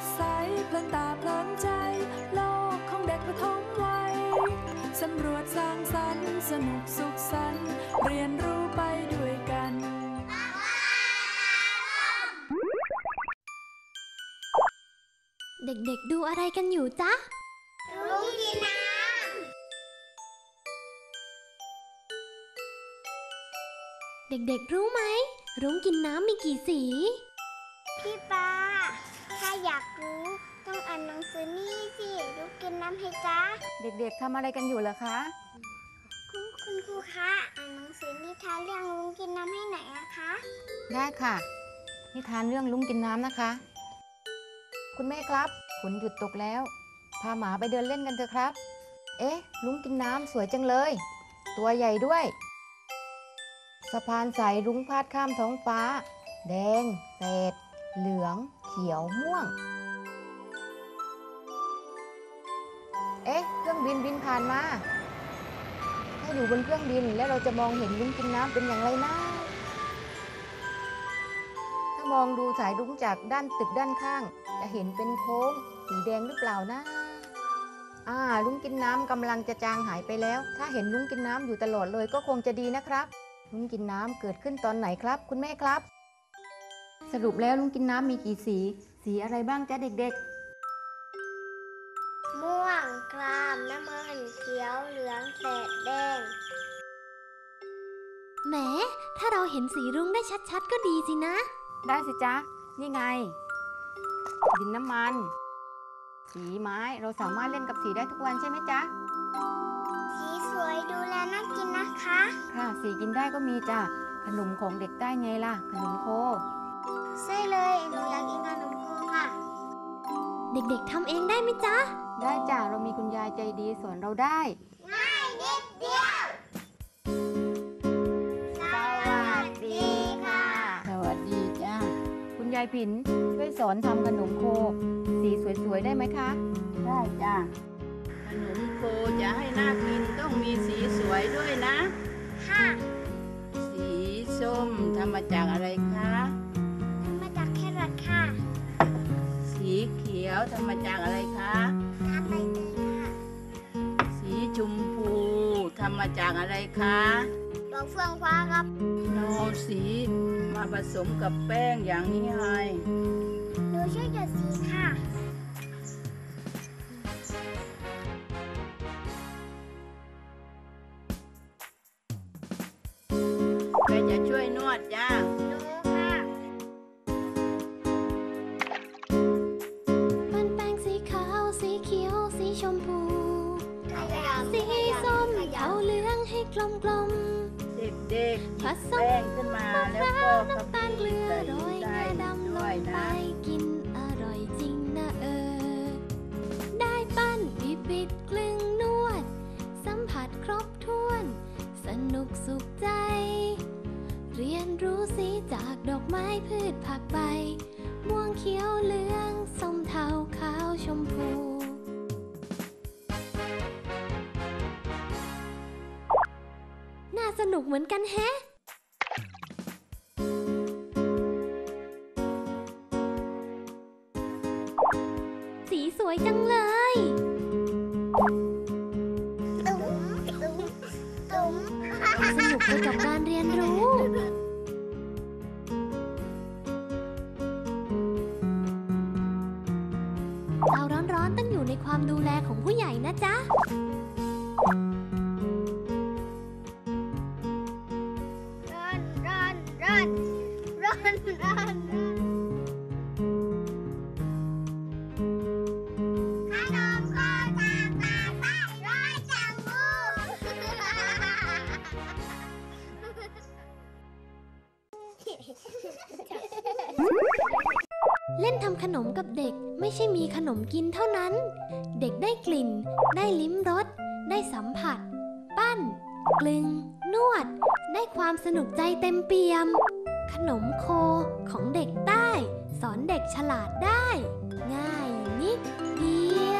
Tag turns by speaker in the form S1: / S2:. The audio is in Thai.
S1: ดใสเพลินตาเพลินใจ โลกของเด็กประถมวัยสำรวจสร้างสรรค์สนุกสุขสันต์เรียนรู้ไปด้วยกัน
S2: เด็กๆ ดูอะไรกันอยู่จ๊ะ
S3: ลุงกินน้
S2: เด็กๆ รู้ไหม รุ้งกินน้ำมีกี่สีำ
S3: พี่ปาถ้า อยากรู้ ต้องอ่านหนังสือนี่สิลุงกินน้ำให้จ้า
S4: เด็กๆทำอะไรกันอยู่เหรอคะ
S3: คุณคุณครูคะอ่านหนังสือนิทานเรื่องลุงกินน้ำให้ไหนอยอะคะ
S4: ได้ค่ะ นิทานเรื่องลุงกินน้ำนะคะ คุณแม่ครับฝนหยุดตกแล้ว พาหมาไปเดินเล่นกันเถอะครับ เอ๊ะ ลุงกินน้ำสวยจังเลย ตัวใหญ่ด้วย สะพานใสรุ้งพาดข้ามท้องฟ้า แดงแสดเหลืองเขียวม่วง เอ๊ะ เครื่องบินบินผ่านมา ถ้าอยู่บนเครื่องบินแล้วเราจะมองเห็นลุงกินน้ำเป็นอย่างไรนะ ถ้ามองดูสายรุ้งจากด้านตึกด้านข้าง จะเห็นเป็นโค้ง สีแดงหรือเปล่านะอ่าลุงกินน้ำกำลังจะจางหายไปแล้ว ถ้าเห็นลุงกินน้ำอยู่ตลอดเลยก็คงจะดีนะครับ ลุงกินน้ำเกิดขึ้นตอนไหนครับ คุณแม่ครับ สรุปแล้วลุงกินน้ำมีกี่สี สีอะไรบ้างจ๊ะเด็ก
S3: ม่วงครามน้ำมันเขียวเหลืองแสดแดง
S2: แหม ถ้าเราเห็นสีรุ้งได้ชัดๆ ก็ดีสินะ
S4: ๆได้สิจ๊ะ นี่ไง ดินน้ำมัน สีไม้เราสามารถเล่นกับสีได้ทุกวันใช่ไหมจ๊ะ
S3: สีสวยดูแลน่ากินนะคะ
S4: ค่ะ สีกินได้ก็มีจ้ะ ขนมของเด็กได้ไงล่ะ ขนมโค
S3: ใช่เลย หนูอยากกินขนมโคค่ะ
S2: เด็กๆทำเองได้ไหมจ๊ะ
S4: ได้จ้ะเรามีคุณยายใจดีสอนเราได้
S3: ง่ายนิดเดียว สวัสดีค่ะ
S4: สวัสดีจ้าคุณยายผินช่วยสอนทำขนมโค สีสวยๆได้ไหมคะ
S5: ได้จ้ะขนมโคจะให้น่ากินต้องมีสีสวยด้วยนะ
S3: ค่ะ
S5: สีส้มทำมาจากอะไรคะ เขียวทำมาจากอะไรคะ
S3: ทำใบเตยค่ะ
S5: สีชมพูทำมาจากอะไรคะ
S3: ดอกเฟืองฟ้าครับ
S5: เราเอาสีมาผสมกับแป้งอย่างนี้ไง
S3: หนูช่วยหยดสีค่ะ
S5: ใครจะช่วยนวดจ้า
S2: กลมกลม
S5: เด็ก
S2: ๆผสม
S5: แป้งขึ้นมาแล้วก็
S2: น้ำตาลเกลือโรยงา
S5: ได้
S2: ดำล
S5: ด้วย
S2: งไป
S5: นะ
S2: กินอร่อยจริงนะเออ ได้ปั้นบิดบิดกลึงนวด สัมผัสครบถ้วน สนุกสุขใจ เรียนรู้สีจากดอกไม้พืชผักใบ ม่วงเขียวเหลืองส้มเทาขาวชมพู สนุกเหมือนกันแฮะ สีสวยจังเลย สนุกไปกับการเรียนรู้เราร้อนๆต้องอยู่ในความดูแลของผู้ใหญ่นะจ๊ะำขนมกับเด็กไม่ใช่มีขนมกินเท่านั้น เด็กได้กลิ่น ได้ลิ้มรส ได้สัมผัส ปั้น กลึง นวด ได้ความสนุกใจเต็มเปี่ยม ขนมโคของเด็กใต้ สอนเด็กฉลาดได้ ง่ายนิดี